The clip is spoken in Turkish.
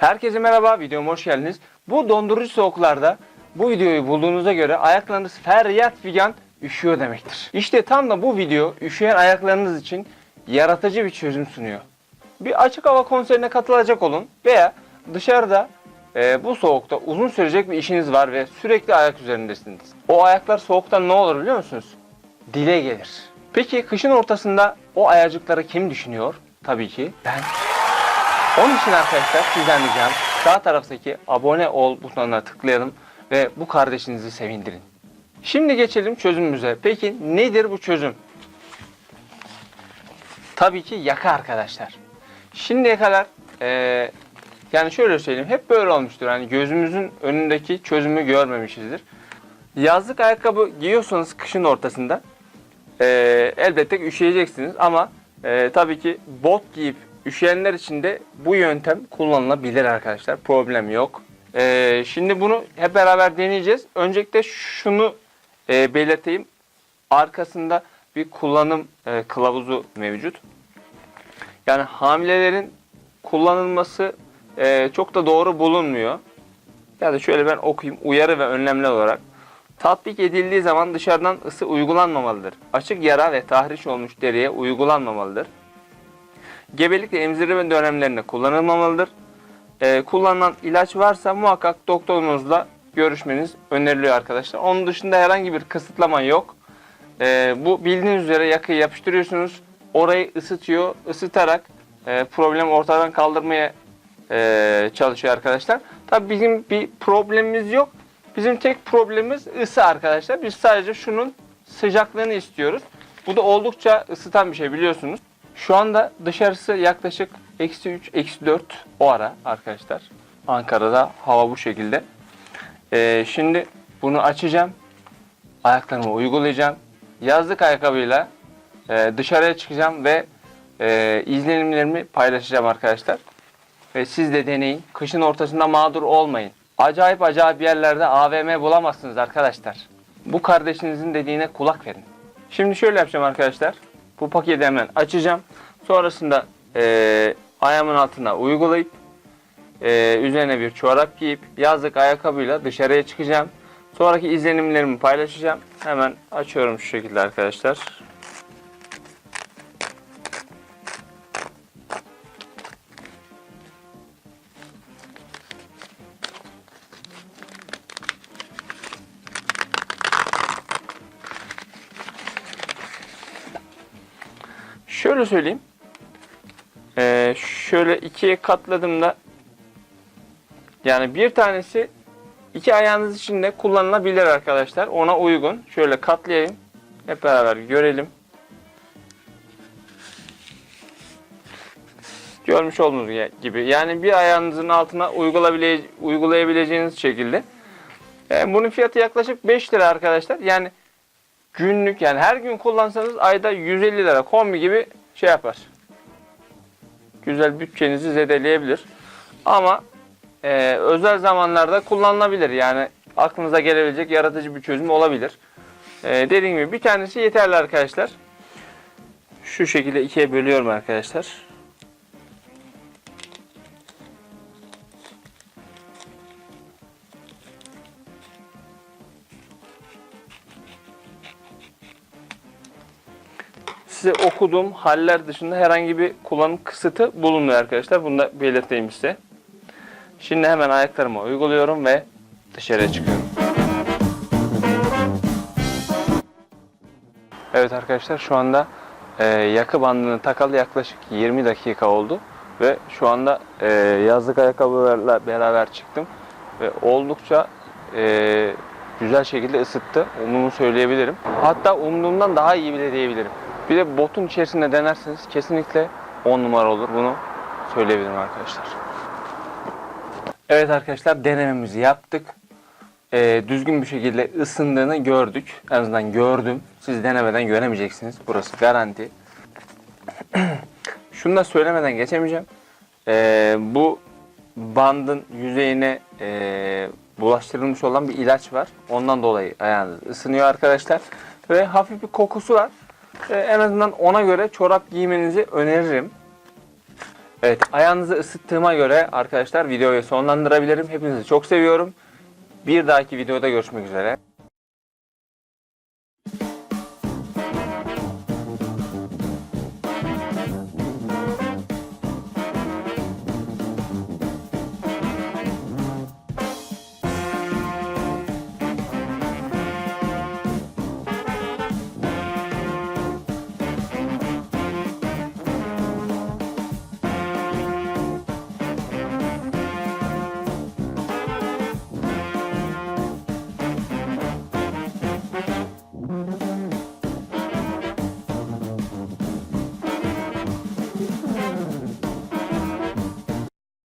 Herkese merhaba, videoma hoş geldiniz. Bu dondurucu soğuklarda bu videoyu bulduğunuza göre ayaklarınız feryat figan üşüyor demektir. İşte tam da bu video üşüyen ayaklarınız için yaratıcı bir çözüm sunuyor. Bir açık hava konserine katılacak olun veya dışarıda e, bu soğukta uzun sürecek bir işiniz var ve sürekli ayak üzerindesiniz. O ayaklar soğuktan ne olur biliyor musunuz? Dile gelir. Peki kışın ortasında o ayacıkları kim düşünüyor? Tabii ki ben. Onun için arkadaşlar sizden ricam sağ taraftaki abone ol butonuna tıklayalım ve bu kardeşinizi sevindirin. Şimdi geçelim çözümümüze. Peki nedir bu çözüm? Tabii ki yaka arkadaşlar. Şimdiye kadar eee, yani şöyle söyleyeyim hep böyle olmuştur. Yani gözümüzün önündeki çözümü görmemişizdir. Yazlık ayakkabı giyiyorsanız kışın ortasında eee, elbette ki üşüyeceksiniz ama eee, tabii ki bot giyip üşüyenler için de bu yöntem kullanılabilir arkadaşlar. Problem yok. Eee, şimdi bunu hep beraber deneyeceğiz. Öncelikle şunu eee, belirteyim. Arkasında bir kullanım eee, kılavuzu mevcut. Yani hamilelerin kullanılması eee, çok da doğru bulunmuyor. Ya da şöyle ben okuyayım. Uyarı ve önlemler olarak. Tatbik edildiği zaman dışarıdan ısı uygulanmamalıdır. Açık yara ve tahriş olmuş deriye uygulanmamalıdır. Gebelik ve emzirme dönemlerinde kullanılmamalıdır. Ee, kullanılan ilaç varsa muhakkak doktorunuzla görüşmeniz öneriliyor arkadaşlar. Onun dışında herhangi bir kısıtlama yok. Ee, bu bildiğiniz üzere yakayı yapıştırıyorsunuz. Orayı ısıtıyor. Isıtarak e, problemi ortadan kaldırmaya e, çalışıyor arkadaşlar. Tabii bizim bir problemimiz yok. Bizim tek problemimiz ısı arkadaşlar. Biz sadece şunun sıcaklığını istiyoruz. Bu da oldukça ısıtan bir şey biliyorsunuz. Şu anda dışarısı yaklaşık eksi 3, eksi 4 o ara arkadaşlar. Ankara'da hava bu şekilde. Ee, şimdi bunu açacağım. Ayaklarıma uygulayacağım. Yazlık ayakkabıyla e, dışarıya çıkacağım ve e, izlenimlerimi paylaşacağım arkadaşlar. Ve siz de deneyin. Kışın ortasında mağdur olmayın. Acayip acayip yerlerde AVM bulamazsınız arkadaşlar. Bu kardeşinizin dediğine kulak verin. Şimdi şöyle yapacağım arkadaşlar. Bu paketi hemen açacağım. Sonrasında eee, ayağımın altına uygulayıp eee, üzerine bir çorap giyip yazlık ayakkabıyla dışarıya çıkacağım. Sonraki izlenimlerimi paylaşacağım. Hemen açıyorum şu şekilde arkadaşlar. Şöyle söyleyeyim. Ee, şöyle ikiye katladığımda yani bir tanesi iki ayağınız için de kullanılabilir arkadaşlar. Ona uygun. Şöyle katlayayım. Hep beraber görelim. Görmüş olduğunuz gibi. Yani bir ayağınızın altına uygulayabileceğiniz şekilde. Yani bunun fiyatı yaklaşık 5 lira arkadaşlar. Yani günlük yani her gün kullansanız ayda 150 lira kombi gibi şey yapar. Güzel bütçenizi zedeleyebilir. Ama e, özel zamanlarda kullanılabilir. Yani aklınıza gelebilecek yaratıcı bir çözüm olabilir. E, dediğim gibi bir tanesi yeterli arkadaşlar. Şu şekilde ikiye bölüyorum arkadaşlar. Size okuduğum haller dışında herhangi bir kullanım kısıtı bulunmuyor arkadaşlar. Bunu da belirteyim size. Şimdi hemen ayaklarıma uyguluyorum ve dışarıya çıkıyorum. Evet arkadaşlar şu anda e, yakı bandını takalı yaklaşık 20 dakika oldu. Ve şu anda e, yazlık ayakkabılarla beraber çıktım. Ve oldukça e, güzel şekilde ısıttı. Umumu söyleyebilirim. Hatta umduğumdan daha iyi bile diyebilirim. Bir de botun içerisinde denerseniz kesinlikle 10 numara olur. Bunu söyleyebilirim arkadaşlar. Evet arkadaşlar denememizi yaptık. Ee, düzgün bir şekilde ısındığını gördük. En azından gördüm. Siz denemeden göremeyeceksiniz. Burası garanti. Şunu da söylemeden geçemeyeceğim. Ee, bu bandın yüzeyine e, bulaştırılmış olan bir ilaç var. Ondan dolayı ayağınız ısınıyor arkadaşlar. Ve hafif bir kokusu var. E, en azından ona göre çorap giymenizi öneririm. Evet ayağınızı ısıttığıma göre arkadaşlar videoyu sonlandırabilirim. Hepinizi çok seviyorum. Bir dahaki videoda görüşmek üzere.